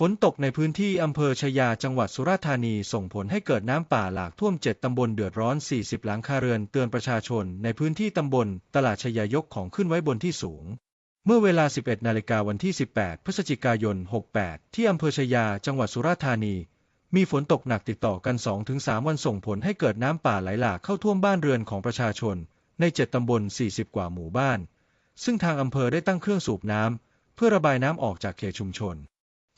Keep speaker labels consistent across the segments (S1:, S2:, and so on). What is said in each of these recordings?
S1: ฝนตกในพื้นที่อำเภอชยาจังหวัดสุราษฎร์ธานีส่งผลให้เกิดน้ำป่าหลากท่วม 7 ตำบลเดือดร้อน 40 หลังคาเรือนเตือนประชาชน ในพื้นที่ตำบลตลาดชยายกของขึ้นไว้บนที่สูง เมื่อเวลา 11 นาฬิกาวันที่ 18 พฤศจิกายน 68 ที่อำเภอชยาจังหวัดสุราษฎร์ธานี มีฝนตกหนักติดต่อกัน 2-3 วันส่งผลให้เกิดน้ำป่าไหลหลากเข้าท่วมบ้านเรือนของประชาชน ใน 7 ตำบล 40 กว่าหมู่บ้าน ซึ่งทางอำเภอได้ตั้งเครื่องสูบน้ำเพื่อระบายน้ำออกจากเขตชุมชน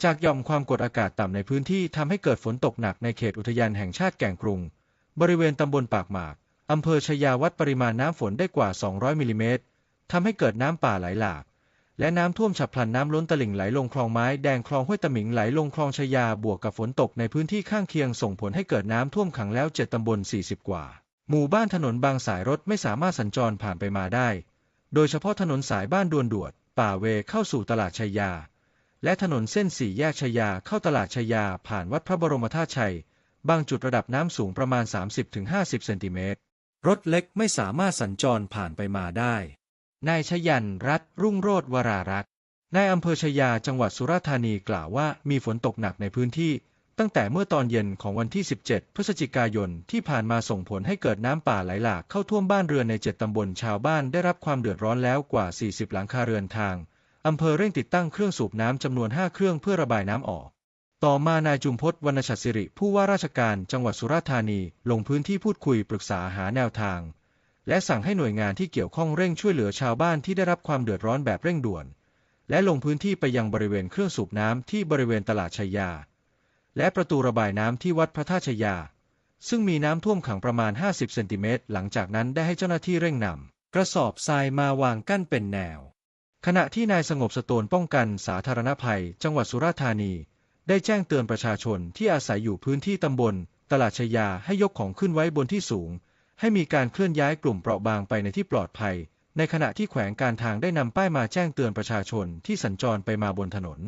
S1: จากหย่อมความกดอากาศต่ำในพื้นที่ทำให้เกิดฝนตกหนักในเขตอุทยานแห่งชาติแก่งกรุง บริเวณตำบลปากหมากอำเภอชยาวัดปริมาณน้ำฝนได้กว่า 200มิลลิเมตรทำให้เกิดน้ำป่าไหลหลาก และน้ำท่วมฉับพลันน้ำล้นตลิ่งไหลลงคลองไม้แดงคลองห้วยตะหมิงไหลลงคลองชยาบวกกับฝนตกในพื้นที่ข้างเคียงส่งผลให้เกิดน้ำท่วมขังแล้ว7ตำบล 40 กว่า หมู่บ้านถนนบางสายรถไม่สามารถสัญจรผ่านไปมาได้ โดยเฉพาะถนนสายบ้านดวนดวด ป่าเวเข้าสู่ตลาดชยา และถนนเส้นสี่แยกชยาเข้าตลาดชยาผ่านวัดพระบรมธาตุชัย บางจุดระดับน้ำสูงประมาณ 30-50 เซนติเมตร รถเล็กไม่สามารถสัญจรผ่านไปมาได้ นายชยันรัตรุ่งโรจน์วรารักษ์นายอำเภอชยาจังหวัดสุราษฎร์ธานีกล่าวว่ามีฝนตกหนักในพื้นที่ ตั้งแต่เมื่อตอนเย็นของวันที่ 17 พฤศจิกายนที่ผ่านมาส่งผลให้เกิดน้ำป่าไหลหลากเข้าท่วมบ้านเรือนใน 7 ตำบลชาวบ้านได้รับความเดือดร้อนแล้วกว่า 40 หลังคาเรือนทาง อำเภอเร่งติดตั้งเครื่องสูบน้ำจำนวน 5 เครื่องเพื่อระบายน้ำออก ต่อมานายจุมพจน์วรรณชัดสิริ ผู้ว่าราชการจังหวัดสุราษฎร์ธานีลงพื้นที่พูดคุยปรึกษาหาแนวทาง และสั่งให้หน่วยงานที่เกี่ยวข้องเร่งช่วยเหลือชาวบ้านที่ได้รับความเดือดร้อนแบบเร่งด่วน และลงพื้นที่ไปยังบริเวณเครื่องสูบน้ำที่บริเวณตลาดชยา และประตูระบายน้ำที่วัดพระธาตุชยา ซึ่งมีน้ำท่วมขังประมาณ 50 เซนติเมตรหลังจากนั้นได้ให้เจ้าหน้าที่เร่งนำกระสอบทรายมาวางกั้นเป็นแนว ขณะที่นายสงบสโตนป้องกันสาธารณภัย จังหวัดสุราษฎร์ธานี ได้แจ้งเตือนประชาชนที่อาศัยอยู่พื้นที่ตำบล ตลาดชยาให้ยกของขึ้นไว้บนที่สูง ให้มีการเคลื่อนย้ายกลุ่มเปราะบางไปในที่ปลอดภัย ในขณะที่แขวงการทางได้นำป้ายมาแจ้งเตือนประชาชนที่สัญจรไปมาบนถนน